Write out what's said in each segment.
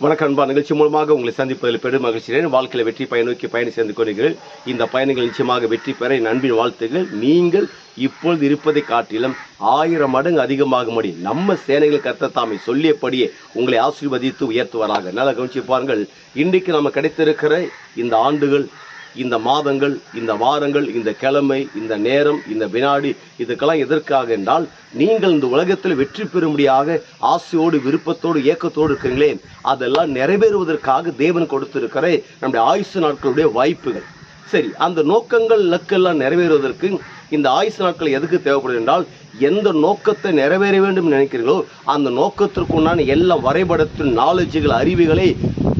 வணக்கம் அன்பா நிகழ்ச்சி மூலமாக உங்களை சந்திப்பதில் பெரும் மகிழ்ச்சியுடன் வாழ்க்கையில் வெற்றி பயன் நோக்கி பயணம் செய்து கொண்டீர்கள் இந்த பயணங்கள் நிச்சயமாக வெற்றி பெற என் அன்பின் வாழ்த்துகள் நீங்கள் இப்பொழுது இருப்பதை காட்டிலும் ஆயிரம் மடங்கு அதிகமாகும்படி முடியும் நம்ம சேனைகள் கத்த தாமை சொல்லியபடியே உங்களை ஆசீர்வதித்து உயர்த்துவாராக. நல்லா கவனிச்சு பாருங்கள். இன்றைக்கு நம்ம கிடைத்திருக்கிற இந்த ஆண்டுகள் இந்த மாதங்கள் இந்த வாரங்கள் இந்த கிழமை இந்த நேரம் இந்த வினாடி இதுக்கெல்லாம் எதற்காக என்றால் நீங்கள் இந்த உலகத்தில் வெற்றி பெறும்படியாக ஆசையோடு விருப்பத்தோடு ஏக்கத்தோடு இருக்கிறீங்களே அதெல்லாம் நிறைவேறுவதற்காக தேவன் கொடுத்திருக்கிற நம்முடைய ஆயுசு நாட்களுடைய வாய்ப்புகள். சரி அந்த நோக்கங்கள் இலக்கெல்லாம் நிறைவேறுவதற்கு இந்த ஆயுசு நாட்கள் எதுக்கு தேவைப்படுது என்றால் எந்த நோக்கத்தை நிறைவேற வேண்டும் நினைக்கிறீர்களோ அந்த நோக்கத்திற்குண்டான எல்லா வரைபடத்தின் நாலேஜுகள் அறிவுகளை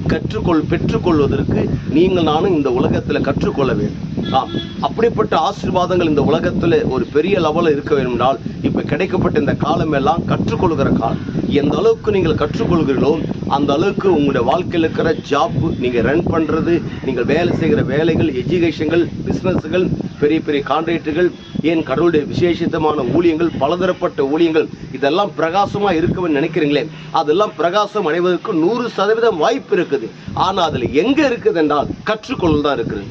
கற்றுக்கொள் பெற்றுக்கொள்வதற்கு நீங்கள் நானும் இந்த உலகத்தில் கற்றுக்கொள்ள வேண்டும். ஆம். அப்படிப்பட்ட ஆசீர்வாதங்கள் இந்த உலகத்தில் ஒரு பெரிய லெவலில் இருக்க வேண்டுமென்றால் இப்போ கிடைக்கப்பட்ட இந்த காலம் எல்லாம் கற்றுக்கொள்கிற காலம். எந்த அளவுக்கு நீங்கள் கற்றுக்கொள்கிறீர்களோ அந்த அளவுக்கு உங்களுடைய வாழ்க்கையில் இருக்கிற ஜாப் நீங்கள் ரன் பண்ணுறது நீங்கள் வேலை செய்கிற வேலைகள் எஜுகேஷன்கள் பிஸ்னஸ்கள் பெரிய பெரிய கான்ட்ராக்டுகள் ஏன் கடவுளுடைய விசேஷித்தமான ஊழியங்கள் பலதரப்பட்ட ஊழியங்கள் இதெல்லாம் பிரகாசமாக இருக்குன்னு நினைக்கிறீங்களே? அதெல்லாம் பிரகாசம் அடைவதற்கு நூறு சதவீதம் வாய்ப்பு இருக்குது. ஆனால் அதில் எங்கே இருக்குது என்றால் கற்றுக்கொள்ள தான் இருக்கிறது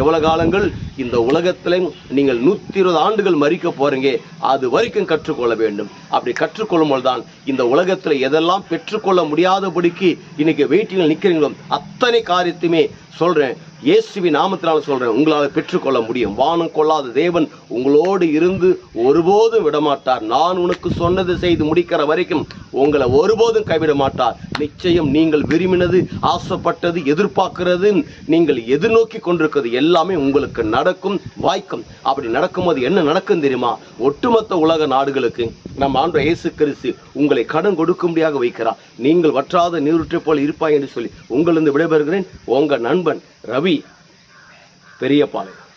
எவ்வளோ காலங்கள் இந்த உலகத்தில் நீங்கள் நூற்றி இருபது ஆண்டுகள் மறிக்க போகிறீங்க அது வரைக்கும் கற்றுக்கொள்ள வேண்டும். அப்படி கற்றுக்கொள்ளும் தான் இந்த உலகத்தில் எதெல்லாம் பெற்றுக்கொள்ள முடியாதபடிக்கு இன்றைக்கி வெயிட்டிங்கில் நிற்கிறீங்களோ அத்தனை காரியத்தையுமே சொல்கிறேன் இயேசுவி நாமத்தினால சொல்கிறேன் உங்களால் பெற்றுக்கொள்ள முடியும். வானம் கொள்ளாத தேவன் உங்களோடு இருந்து ஒருபோதும் விடமாட்டார். நான் உனக்கு சொன்னது செய்து முடிக்கிற வரைக்கும் உங்களை ஒருபோதும் கைவிட மாட்டார். நிச்சயம் நீங்கள் விரும்பினது ஆசைப்பட்டது எதிர்பார்க்கிறது நீங்கள் எதிர்நோக்கி கொண்டிருக்கிறது எல்லாமே உங்களுக்கு நடக்கும் வாய்க்கும். அப்படி நடக்கும்போது என்ன நடக்கும் தெரியுமா? ஒட்டுமொத்த உலக நாடுகளுக்கு நம் ஆண்டு இயேசு கிறிஸ்து உங்களை கடன் கொடுக்கும்படியாக வைக்கிறார். நீங்கள் வற்றாத நீருற்றை போல் இருப்பாய் என்று சொல்லி உங்களிருந்து விடைபெறுகிறேன். உங்கள் நண்பன் ரவி பெரியபாளையம்